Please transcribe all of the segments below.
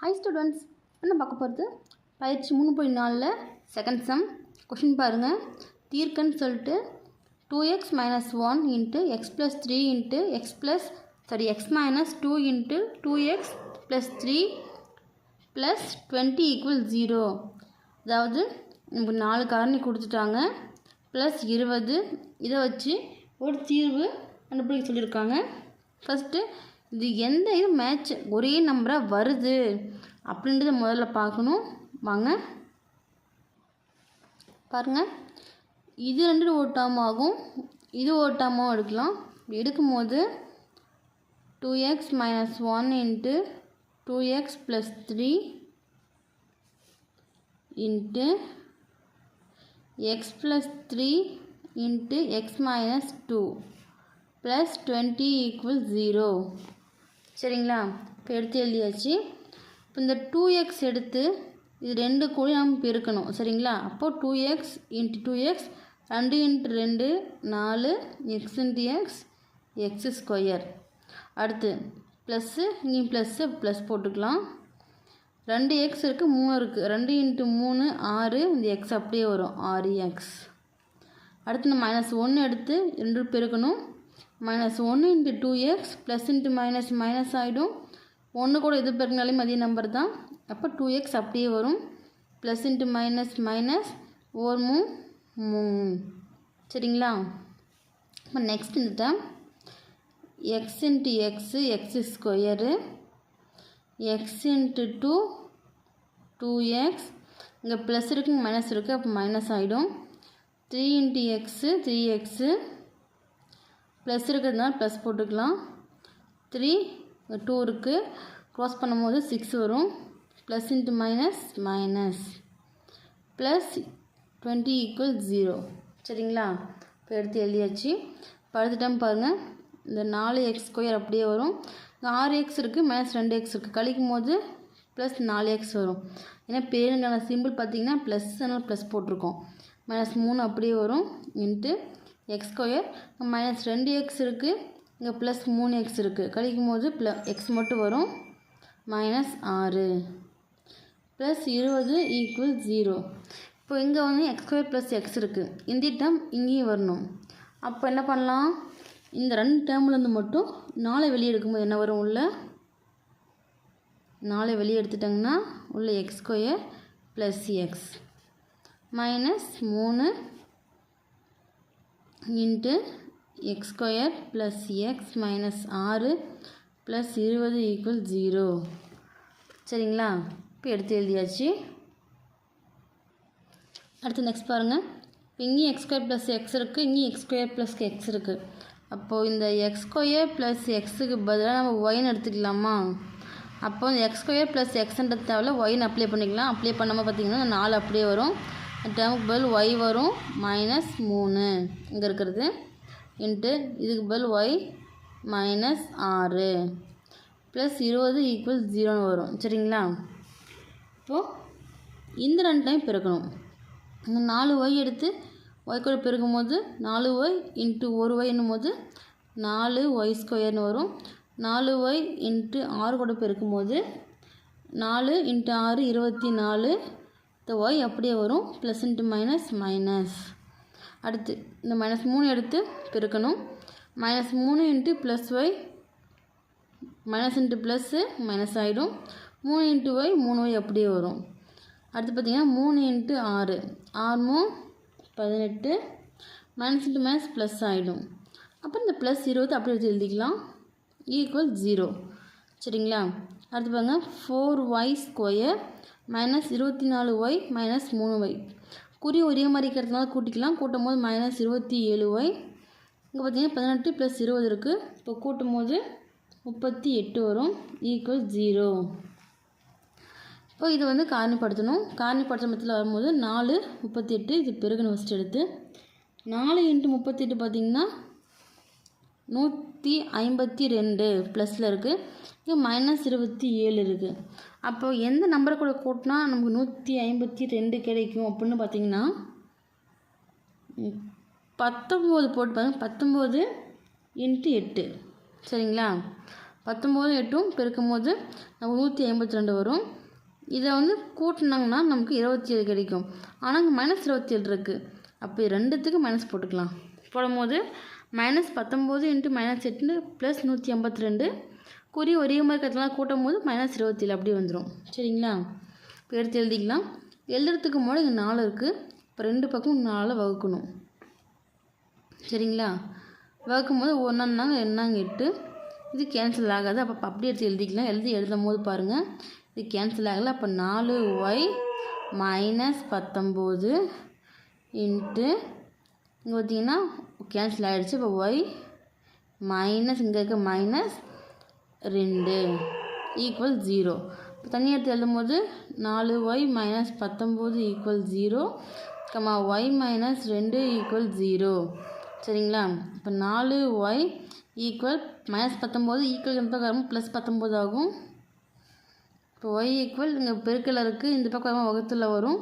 Hi students என்ன பார்க்க போகிறது பயிற்சி மூணு புள்ளி நாலில் செகண்ட் சம் கொஷின் பாருங்கள் தீர்க்கன்னு சொல்லிட்டு two X minus one into X plus three into X plus sorry X minus two into two X plus three plus twenty equal zero அதாவது நமக்கு நாலு காரணி கொடுத்துட்டாங்க. ப்ளஸ் இருபது. இதை வச்சு ஒரு தீர்வு கண்டுபிடிக்க சொல்லியிருக்காங்க. ஃபஸ்ட்டு இது எந்த இது மேட்ச் ஒரே நம்பராக வருது அப்படின்றத முதல்ல பார்க்கணும். வாங்க. பாருங்கள் இது ரெண்டு ஓட்டாமல் ஆகும். இது ஓட்டாமும் எடுக்கலாம். எடுக்கும்போது two X minus one into two X plus three into X plus three into X minus two plus twenty equal zero சரிங்களா? இப்போ எடுத்து எழுதியாச்சு. இப்போ இந்த டூ எக்ஸ் எடுத்து இது ரெண்டு கூட நம்ம பெருக்கணும். சரிங்களா? அப்போது two X into two X ரெண்டு இன்ட்டு ரெண்டு நாலு X into X X square அடுத்து ப்ளஸ்ஸு இங்கேயும் ப்ளஸ்ஸு ப்ளஸ் போட்டுக்கலாம். ரெண்டு எக்ஸ் இருக்குது மூணு இருக்குது ரெண்டு இன்ட்டு மூணு ஆறு இந்த எக்ஸ் அப்படியே வரும். ஆறு எக்ஸ் அடுத்து நம்ம மைனஸ் ஒன்று எடுத்து ரெண்டு பெருக்கணும். மைனஸ் ஒன்று into two X plus into minus minus ஆகிடும் ஒன்று கூட எது பெருக்கினாலே அதே நம்பர் தான். அப்போ டூ எக்ஸ் அப்படியே வரும். ப்ளஸ் இன்ட்டு மைனஸ் மைனஸ் ஓர் மூ மூ சரிங்களா? இப்போ நெக்ஸ்ட் இந்த term X into X X square X into two two X இங்கே ப்ளஸ் இருக்குது மைனஸ் இருக்குது அப்போ மைனஸ் ஆகிடும் three into X three X plus இருக்கிறதுனால ப்ளஸ் போட்டுக்கலாம். த்ரீ டூ இருக்குது க்ராஸ் பண்ணும்போது சிக்ஸ் வரும். Plus into minus minus plus twenty equal zero சரிங்களா? இப்போ எடுத்து எழுதியாச்சு. படுத்துட்டோம் அடுத்த டைம் பாருங்கள் இந்த நாலு எக்ஸ் ஸ்கொயர் அப்படியே வரும். ஆறு எக்ஸ் இருக்குது மைனஸ் ரெண்டு எக்ஸ் இருக்குது கழிக்கும் போது ப்ளஸ் நாலு எக்ஸ் வரும். ஏன்னா பேருங்கான சிம்பிள் பார்த்தீங்கன்னா ப்ளஸ் ப்ளஸ் போட்டிருக்கோம். மைனஸ் மூணு அப்படியே வரும். இன்ட்டு எக்ஸ் ஸ்கொயர் மைனஸ் ரெண்டு எக்ஸ் இருக்குது இங்கே ப்ளஸ் மூணு எக்ஸ் இருக்குது கழிக்கும் போது ப்ள எக்ஸ் மட்டும் வரும் மைனஸ் ஆறு. ப்ளஸ் இருபது ஈக்குவல் ஜீரோ இப்போ இங்கே வந்து எக்ஸ் ஸ்கொயர் ப்ளஸ் எக்ஸ் இருக்குது இந்த டேர்ம் இங்கேயும் வரணும். அப்போ என்ன பண்ணலாம்? இந்த ரெண்டு டேர்ம்லேருந்து மட்டும் நாளை வெளியே எடுக்கும்போது என்ன வரும் உள்ள? நாளை வெளியே எடுத்துட்டாங்கன்னா உள்ள X square plus X minus மூணு into X square plus X minus ஆறு ப்ளஸ் இருபது ஈக்குவல் ஜீரோ. சரிங்களா? இப்போ எடுத்து எழுதியாச்சு. அடுத்து நெக்ஸ்ட் பாருங்கள் இப்போ இங்கேயும் எக்ஸ் ஸ்கொயர் ப்ளஸ் எக்ஸ் இருக்குது இங்கேயும் எக்ஸ் ஸ்கொயர் ப்ளஸ் எக்ஸ் இருக்குது அப்போது இந்த எக்ஸ் ஸ்கொயர் ப்ளஸ் எக்ஸுக்கு பதிலாக நம்ம ஒயின்னு எடுத்துக்கலாமா? அப்போ எக்ஸ் ஸ்கொயர் ப்ளஸ் எக்ஸ்ன்றது தேவையில்ல ஒயின் அப்ளை பண்ணிக்கலாம். அப்ளை பண்ணாமல் பார்த்தீங்கன்னா நாலு அப்படியே வரும். டேர்முக்கு பதில் ஒய் வரும் மைனஸ் மூணு. இங்கே இருக்கிறது. இன்ட்டு இதுக்கு பதில் ஒய் மைனஸ் ஆறு. ப்ளஸ் இருபது ஈக்குவல் ஜீரோன்னு வரும். சரிங்களா? இப்போது இந்த ரெண்டு டைம் பிறக்கணும் இந்த நாலு ஒய் எடுத்து ஒய் கூட பிறக்கும் போது நாலு ஒய் இன்ட்டு ஒரு ஒய்ன்னும் போது நாலு ஒய் ஸ்கொயர்னு வரும். நாலு ஒய் இன்ட்டு ஆறு கூட பெருக்கும் போது நாலு இன்ட்டு ஆறு இருபத்தி நாலு. இந்த ஒய் அப்படியே வரும். ப்ளஸ் இன்ட்டு மைனஸ் மைனஸ் அடுத்து இந்த மைனஸ் மூணு எடுத்து பெருக்கணும். மைனஸ் மூணு into plus Y minus into plus minus ஆகிடும் மூணு இன்ட்டு ஒய் மூணு ஒய் அப்படியே வரும். அடுத்து பார்த்திங்கன்னா மூணு இன்ட்டு ஆறு. ஆறு மூ பதினெட்டு மைனஸ் இன்ட்டு மைனஸ் ப்ளஸ் ஆகிடும் அப்புறம் இந்த ப்ளஸ் இருபது அப்படி எடுத்து எழுதிக்கலாம். ஈக்குவல் ஜீரோ சரிங்களா? அடுத்து பாருங்கள் ஃபோர் ஒய் ஸ்கொயர் மைனஸ் இருபத்தி நாலு ஒய் மைனஸ் மூணு ஒய் குறி ஒரே மாதிரி இருக்கிறதுனால கூட்டிக்கலாம். கூட்டும் போது மைனஸ் இருபத்தி ஏழு ஒய் இங்கே பார்த்தீங்கன்னா பதினெட்டு ப்ளஸ் இருபது இருக்குது இப்போ கூட்டும் போது முப்பத்தி எட்டு வரும். ஈக்குவல் ஜீரோ இப்போ இது வந்து காரணிப்படுத்தணும். காரணிப்படுத்தத்தில் வரும்போது நாலு முப்பத்தி எட்டு இது பெருகணும் ஃபஸ்ட் எடுத்து. நாலு இன்ட்டு முப்பத்தி எட்டு பார்த்திங்கன்னா நூற்றி ஐம்பத்தி ரெண்டு ப்ளஸில் இருக்குது இங்கே மைனஸ் இருபத்தி ஏழு இருக்குது அப்போ எந்த நம்பரை கூட கூட்டினா நமக்கு நூற்றி ஐம்பத்தி ரெண்டு கிடைக்கும் அப்படின்னு பார்த்தீங்கன்னா பத்தொம்போது போட்டு பாருங்க. பத்தொம்போது இன்ட்டு எட்டு. சரிங்களா? பத்தொம்போது எட்டும் பெருக்கும் போது நமக்கு நூற்றி ஐம்பத்தி ரெண்டு வரும். இதை வந்து கூட்டினாங்கன்னா நமக்கு இருபத்தி ஏழு கிடைக்கும். ஆனால் இங்கே மைனஸ் இருபத்தி ஏழு இருக்குது அப்போ ரெண்டுத்துக்கு மைனஸ் போட்டுக்கலாம். போடும்போது மைனஸ் பத்தொம்போது இன்ட்டு மைனஸ் எட்டு ப்ளஸ் நூற்றி ஐம்பத்தி ரெண்டு குறி ஒரே மாதிரி கட்டலாம் கூட்டும் போது மைனஸ் இருபத்தேழு அப்படி வந்துடும் சரிங்களா? இப்போ எடுத்து எழுதிக்கலாம். எழுதுறதுக்கு முன்னாடி இங்கே நாலு இருக்குது இப்போ ரெண்டு பக்கம் நாலு வகுக்கணும். சரிங்களா? வகுக்கும் போது ஒன்றாங்க என்னாங்க எட்டு. இது கேன்சல் ஆகாது. அப்போ அப்படி எடுத்து எழுதிக்கலாம். எழுதி எழுதும் போது பாருங்கள் இது கேன்சல் ஆகலை. அப்போ நாலு ஒய் மைனஸ் பத்தொம்போது இன்ட்டு இங்கே பார்த்தீங்கன்னா கேன்சல் ஆகிடுச்சு இப்போ ஒய் மைனஸ் இங்கே இருக்க மைனஸ் ரெண்டு. ஈக்குவல் ஜீரோ இப்போ தண்ணி எடுத்து எழுதும்போது நாலு ஒய் மைனஸ் பத்தொம்போது equal zero comma Y minus ரெண்டு ஈக்குவல் ஜீரோ சரிங்களா? இப்போ நாலு ஒய் ஈக்குவல் மைனஸ் பத்தொம்போது ஈக்குவல் இந்த பக்கம் ப்ளஸ் பத்தொம்போது ஆகும். இப்போ ஒய் ஈக்குவல் இங்கே பெருக்கல் இருக்குது இந்த பக்கம் வகுத்தில் வரும்.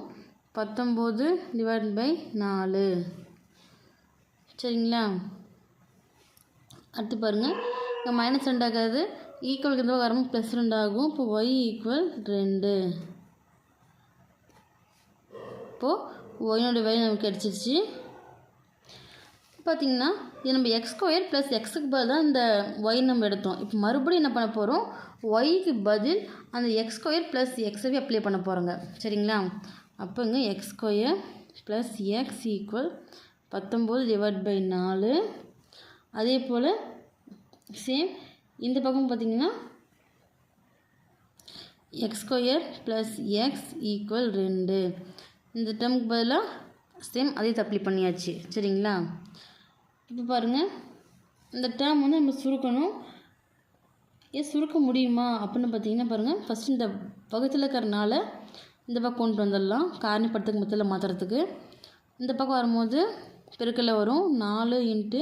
பத்தொம்போது டிவைட் பை நாலு. சரிங்களா? அடுத்து பாருங்கள் இங்கே மைனஸ் ரெண்டாகிறது ஈக்குவல் ஈக்குவலுக்கு இந்த பக்கம் ப்ளஸ் ரெண்டு ஆகும். இப்போ ஒய் ஈக்குவல் ரெண்டு. இப்போது ஒய்னோட வேல்யூ நமக்கு கிடச்சிருச்சு. பார்த்தீங்கன்னா இது நம்ம எக்ஸ் ஸ்கொயர் ப்ளஸ் எக்ஸுக்கு பதில் தான் இந்த ஒய் நம்ம எடுத்தோம். இப்போ மறுபடியும் என்ன பண்ண போகிறோம் ஒய்க்கு பதில் அந்த எக்ஸ் ஸ்கொயர் ப்ளஸ் எக்ஸவே அப்ளை பண்ண போகிறோங்க சரிங்களா? அப்போங்க X square plus X equal பத்தொம்போது டிவைட் பை நாலு. அதே போல் சேம் இந்த பக்கம் பார்த்தீங்கன்னா X square plus X equal ரெண்டு. இந்த டேர்முக்கு பதிலாக சேம் அதே தப்ளி பண்ணியாச்சு. சரிங்களா? இப்போ பாருங்கள் இந்த டேர்ம் வந்து நம்ம சுருக்கணும். ஏன் சுருக்க முடியுமா? அப்படின்னு பார்த்தீங்கன்னா பாருங்கள் ஃபஸ்ட்டு இந்த பக்கத்தில் இருக்கிறனால இந்த பக்கம் கொண்டு வந்துடலாம். காரணிப்படுத்துக்கு மொத்தத்தில் மாற்றுறதுக்கு இந்த பக்கம் வரும்போது பெருக்கல்ல வரும். நாலு into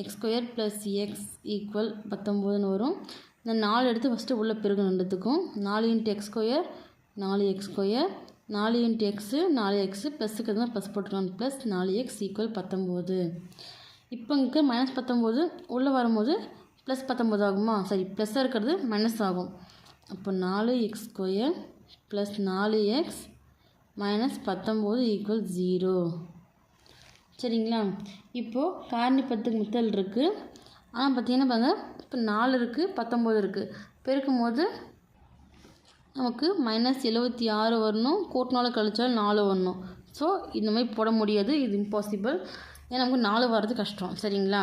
X square plus X equal பத்தொம்போதுன்னு வரும். இந்த நாலு எடுத்து ஃபஸ்ட்டு உள்ளே பெருக்கணும் ரெண்டுத்துக்கும். நாலு இன்ட்டு எக்ஸ் ஸ்கொயர் நாலு எக்ஸ் ஸ்கொயர் நாலு இன்ட்டு எக்ஸு நாலு எக்ஸு ப்ளஸ்ஸுக்கு தான் ப்ளஸ் போட்டுக்கலாம். ப்ளஸ் நாலு எக்ஸ் ஈக்குவல் பத்தொம்போது இப்போ இங்கே மைனஸ் பத்தொம்போது உள்ளே வரும்போது ப்ளஸ் பத்தொம்போது ஆகுமா? சரி ப்ளஸ்ஸாக இருக்கிறது மைனஸ் ஆகும். அப்போ நாலு எக்ஸ் ஸ்கொயர் ப்ளஸ் நாலு எக்ஸ் மைனஸ் பத்தொம்போது ஈக்குவல் ஜீரோ சரிங்களா? இப்போது காரணி பத்துக்கு முத்தல் இருக்குது ஆனால் பார்த்தீங்கன்னா பாருங்கள் இப்போ நாலு இருக்குது பத்தொம்போது இருக்குது பெருக்கும் போது நமக்கு மைனஸ் எழுபத்தி ஆறு வரணும். கூட்டினாலும் கழிச்சாலும் நாலு வரணும். ஸோ இந்த மாதிரி போட முடியாது. இது இம்பாசிபிள் ஏன்னா நமக்கு நாலு வர்றது கஷ்டம். சரிங்களா?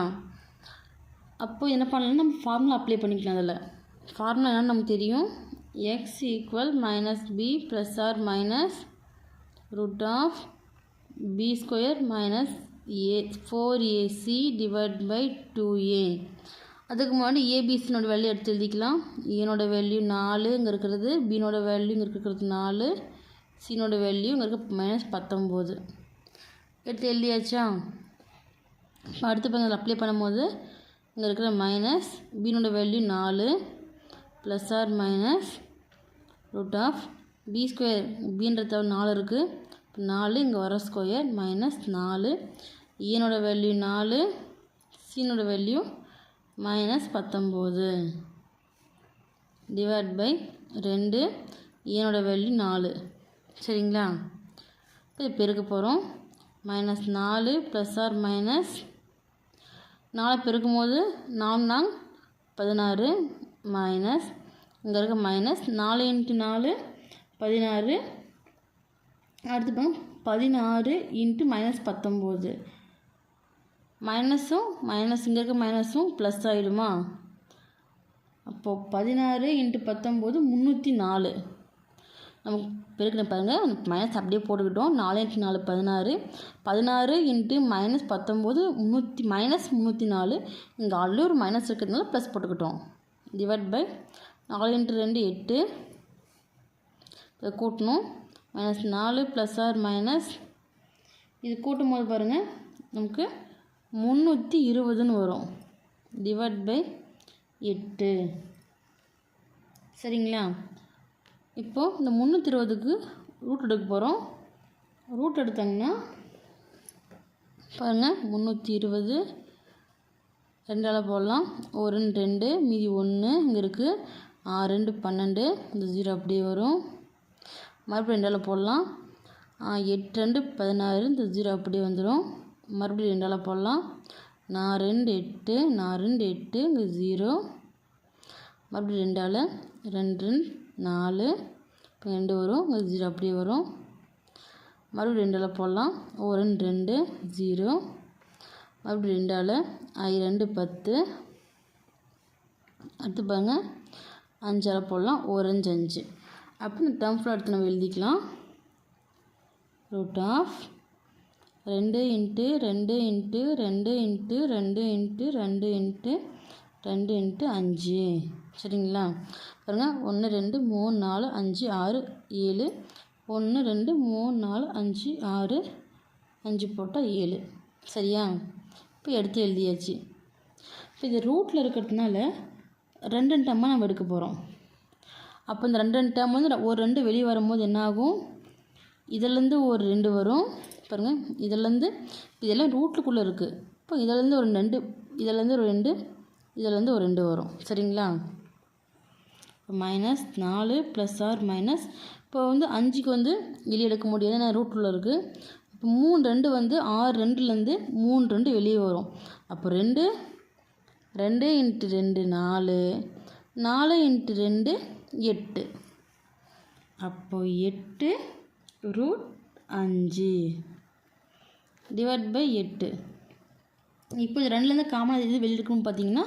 அப்போது என்ன பண்ணலாம்? நம்ம ஃபார்முலா அப்ளை பண்ணிக்கலாம் அதில். ஃபார்முலா என்னன்னு நமக்கு தெரியும். X equal minus B plus or minus root of B square minus A four AC divide by two A அதுக்கு முன்னாடி ஏபிசினோட வேல்யூ எடுத்து எழுதிக்கலாம். ஏனோட வேல்யூ நாலு இங்கே இருக்கிறது பினோட வேல்யூ இங்கே இருக்கிறது நாலு சினோட வேல்யூ இங்கே இருக்க மைனஸ் பத்தொம்போது. எடுத்து எழுதியாச்சா? இப்போ அடுத்த அப்ளை பண்ணும்போது இங்கே இருக்கிற மைனஸ் பினோட வேல்யூ நாலு plus or minus root of B square பின்றது நாலு இருக்குது நாலு இங்கே வர ஸ்கொயர் மைனஸ் நாலு. E ஈனோட வேல்யூ நாலு சீனோட வேல்யூ மைனஸ் பத்தொம்போது. டிவைட் பை ரெண்டு e ஈனோட வேல்யூ நாலு. சரிங்களா? இப்போ பெருக்க போகிறோம் மைனஸ் நாலு ப்ளஸ் ஆர் மைனஸ் நாலு பெருக்கும் போது நாலு நாங் பதினாறு மைனஸ் இங்கே இருக்க மைனஸ் நாலு இன்ட்டு நாலு பதினாறு. அடுத்து பாருங்க பதினாறு இன்ட்டு மைனஸ் பத்தொம்போது. மைனஸும் மைனஸ் இங்கே இருக்க மைனஸும் ப்ளஸ் ஆகிடுமா அப்போது பதினாறு இன்ட்டு பத்தொம்போது முந்நூற்றி நாலு. நமக்கு பெருக்கின பாருங்கள் மைனஸ் அப்படியே போட்டுக்கிட்டோம். நாலு இன்ட்டு நாலு பதினாறு. பதினாறு இன்ட்டு மைனஸ் பத்தொம்போது முந்நூற்றி மைனஸ் முந்நூற்றி நாலு. இங்கே ஆல்ரெடி ஒரு மைனஸ் இருக்கிறதுனால ப்ளஸ் போட்டுக்கிட்டோம். டிவைட் பை நாலு இன்ட்டு ரெண்டு எட்டு. இதை கூட்டணும். மைனஸ் நாலு ப்ளஸ் ஆர் மைனஸ் இது கூட்டும் போது பாருங்கள் நமக்கு முந்நூற்றி இருபதுன்னு வரும். டிவைட் பை எட்டு. சரிங்களா? இப்போது இந்த முந்நூற்றி இருபதுக்கு ரூட் எடுக்க போகிறோம் ரூட் எடுத்தாங்கன்னா பாருங்கள் முந்நூற்றி இருபது ரெண்டால் போடலாம். ஒரு ரெண்டு ரெண்டு மீதி ஒன்று இங்கே இருக்குது ஆறு ரெண்டு பன்னெண்டு. இந்த ஜீரோ அப்படியே வரும். மறுபடியும் ரெண்டால் போடலாம். எட்டு ரெண்டு பதினாறு இந்த ஜீரோ அப்படியே வந்துடும் மறுபடியும் ரெண்டால் போடலாம். நான் ரெண்டு எட்டு நான் ரெண்டு எட்டு இங்கே ஜீரோ மறுபடியும் ரெண்டால் ரெண்டு ரெண்டு நாலு. இப்போ ரெண்டு வரும் இங்கே ஜீரோ அப்படியே வரும். மறுபடியும் ரெண்டால் போடலாம். ஒரு ரெண்டு ரெண்டு ஜீரோ மறுபடியும் ரெண்டால் ஐ ரெண்டு பத்து. அடுத்து பாருங்க அஞ்சால் போடலாம். ஓரஞ்சு அஞ்சு. அப்போ இந்த டேர்ம் அடுத்து எடுத்து நம்ம எழுதிக்கலாம். ரூட் ஆஃப் ரெண்டு இன்ட்டு ரெண்டு இன்ட்டு ரெண்டு இன்ட்டு ரெண்டு இன்ட்டு ரெண்டு இன்ட்டு ரெண்டு இன்ட்டு அஞ்சு. சரிங்களா? பாருங்கள் ஒன்று ரெண்டு மூணு நாலு அஞ்சு ஆறு ஏழு. ஒன்று ரெண்டு மூணு நாலு அஞ்சு ஆறு அஞ்சு போட்டால் ஏழு. சரியா? இப்போ எடுத்து எழுதியாச்சு. இப்போ இது ரூட்டில் இருக்கிறதுனால ரெண்டு ரெண்டு டம்மாக நம்ம எடுக்க போகிறோம் அப்போ இந்த ரெண்டு ரெண்டு டேம் வந்து ஒரு ரெண்டு வெளியே வரும்போது என்ன ஆகும் இதுலேருந்து ஒரு ரெண்டு வரும். பாருங்கள் இதுலேருந்து இதெல்லாம் ரூட்டுக்குள்ளே இருக்குது இப்போ இதுலேருந்து ஒரு ரெண்டு இதுலேருந்து ஒரு ரெண்டு இதுலேருந்து ஒரு ரெண்டு வரும். சரிங்களா? மைனஸ் நாலு ப்ளஸ் ஆர் மைனஸ் இப்போ வந்து அஞ்சுக்கு வந்து வெளியே எடுக்க முடியாது. ஏன்னா ரூட்டில் இருக்குது இப்போ மூணு ரெண்டு வந்து ஆறு ரெண்டுலேருந்து மூணு ரெண்டு வெளியே வரும். அப்போ ரெண்டு ரெண்டு இன்ட்டு ரெண்டு நாலு நாலு இன்ட்டு ரெண்டு எட்டு. அப்போது எட்டு ரூட் அஞ்சு. டிவைட் பை எட்டு இப்போ இது ரெண்டுலேருந்து காமனாக எது வெளியே எடுக்கணும்னு பார்த்தீங்கன்னா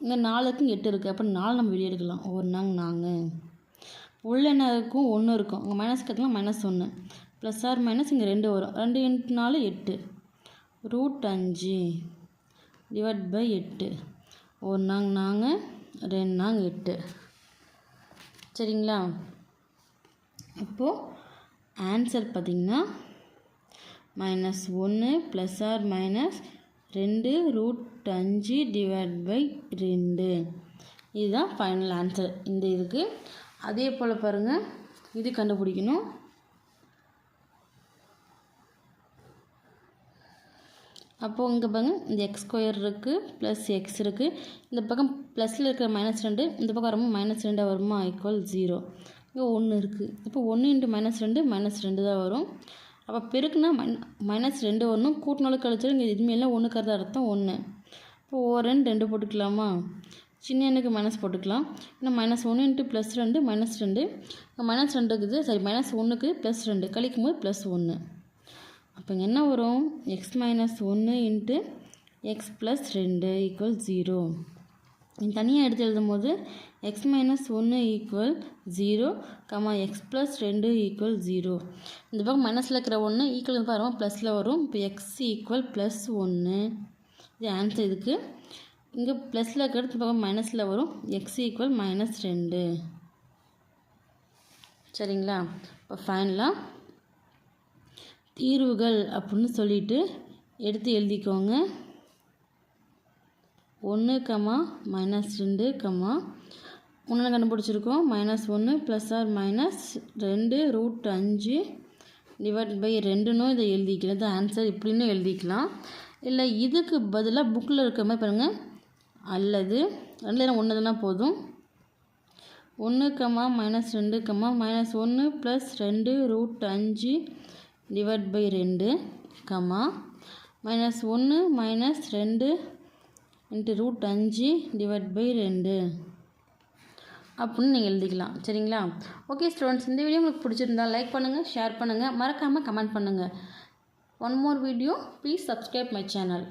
இங்கே நாலுக்கும் எட்டு இருக்குது அப்போ நாலு நம்ம வெளியே எடுக்கலாம். ஒரு நாங்கள் நாங்கள் உள்ள என்ன இருக்கும் ஒன்று இருக்கும். அங்கே மைனஸ் கட்டலாம் மைனஸ் ஒன்று ப்ளஸ் ஆர் மைனஸ் இங்கே ரெண்டு வரும். ரெண்டு இன்ட்டு நாலு எட்டு. ரூட் அஞ்சு. டிவைட் பை எட்டு. ஒரு நாங்கள் நாங்கள் ரெண்டு நாங்கள் எட்டு. சரிங்களா? இப்போது ஆன்சர் பார்த்திங்கன்னா மைனஸ் ஒன்று ப்ளஸ் ஆர் மைனஸ் ரெண்டு ரூட் அஞ்சு டிவைட் பை ரெண்டு இதுதான் ஃபைனல் ஆன்சர் இந்த இதுக்கு. அதே போல் பாருங்கள் இது கண்டுபிடிக்கணும். அப்போது இங்கே பாருங்க. இந்த எக்ஸ் ஸ்கொயர் இருக்குது ப்ளஸ் எக்ஸ் இருக்குது இந்த பக்கம் ப்ளஸில் இருக்கிற மைனஸ் ரெண்டு இந்த பக்கம் வரும்போது மைனஸ் ரெண்டாக வருமா? ஈக்குவல் ஜீரோ இங்கே ஒன்று இருக்குது இப்போ ஒன்று இன்ட்டு மைனஸ் ரெண்டு மைனஸ் ரெண்டு தான் வரும். அப்போ பெருக்குனா மைன் மைனஸ் ரெண்டு ஒன்றும் கூட்டினாலும் கழிச்சாலும் இங்கே இதுமாரிலாம் ஒன்று கருத அர்த்தம் ஒன்று இப்போ ஓ ரெண்டு ரெண்டு போட்டுக்கலாமா? சின்ன எண்ணுக்கு மைனஸ் போட்டுக்கலாம். ஏன்னா மைனஸ் ஒன்று இன்ட்டு ப்ளஸ் ரெண்டு மைனஸ் ரெண்டு. மைனஸ் ரெண்டு இருக்குது. சரி மைனஸ் ஒன்றுக்கு ப்ளஸ் ரெண்டு. கழிக்கும் போது ப்ளஸ் ஒன்று அப்போ இங்கே என்ன வரும்? எக்ஸ் மைனஸ் ஒன்று இன்ட்டு எக்ஸ் ப்ளஸ் ரெண்டு ஈக்குவல் ஜீரோ தனியாக எடுத்து எழுதும் போது எக்ஸ் மைனஸ் ஒன்று equal zero comma X plus ரெண்டு ஈக்குவல் ஜீரோ இந்த பக்கம் மைனஸில் இருக்கிற ஒன்று ஈக்குவல் பாருங்கள் ப்ளஸில் வரும். இப்போ எக்ஸ் ஈக்குவல் ப்ளஸ் ஒன்று இது ஆன்சர் இதுக்கு. இங்கே ப்ளஸில் இருக்கிறது இந்த பக்கம் மைனஸில் வரும். எக்ஸ் ஈக்குவல் மைனஸ் ரெண்டு சரிங்களா? இப்போ ஃபைனலாக தீர்வுகள் அப்படின்னு சொல்லிட்டு எடுத்து எழுதிக்கோங்க. ஒன்று கமா மைனஸ் ரெண்டு கமா. ஒன்று கண்டுபிடிச்சிருக்கோம். மைனஸ் ஒன்று ப்ளஸ் ஆர் மைனஸ் ரெண்டு ரூட் அஞ்சு டிவைட் பை ரெண்டுன்னு இதை எழுதிக்கலாம். இது ஆன்சர் இப்படின்னு எழுதிக்கலாம். இல்லை இதுக்கு பதிலாக புக்கில் இருக்க மாதிரி பாருங்கள் அல்லது ரெண்டு ஒன்று தானே போதும். ஒன்று கமா மைனஸ் ரெண்டு கமா மைனஸ் ஒன்று ப்ளஸ் ரெண்டு ரூட் அஞ்சு டிவைட் பை ரெண்டு கமா. மைனஸ் ஒன்று மைனஸ் ரெண்டு இன்ட்டு ரூட் அஞ்சு டிவைட் பை ரெண்டு அப்படின்னு நீங்கள் எழுதிக்கலாம். சரிங்களா? ஓகே ஸ்டூடெண்ட்ஸ் இந்த வீடியோ உங்களுக்கு பிடிச்சிருந்தா லைக் பண்ணுங்கள் ஷேர் பண்ணுங்கள் மறக்காமல் கமெண்ட் பண்ணுங்கள் one more video please subscribe my channel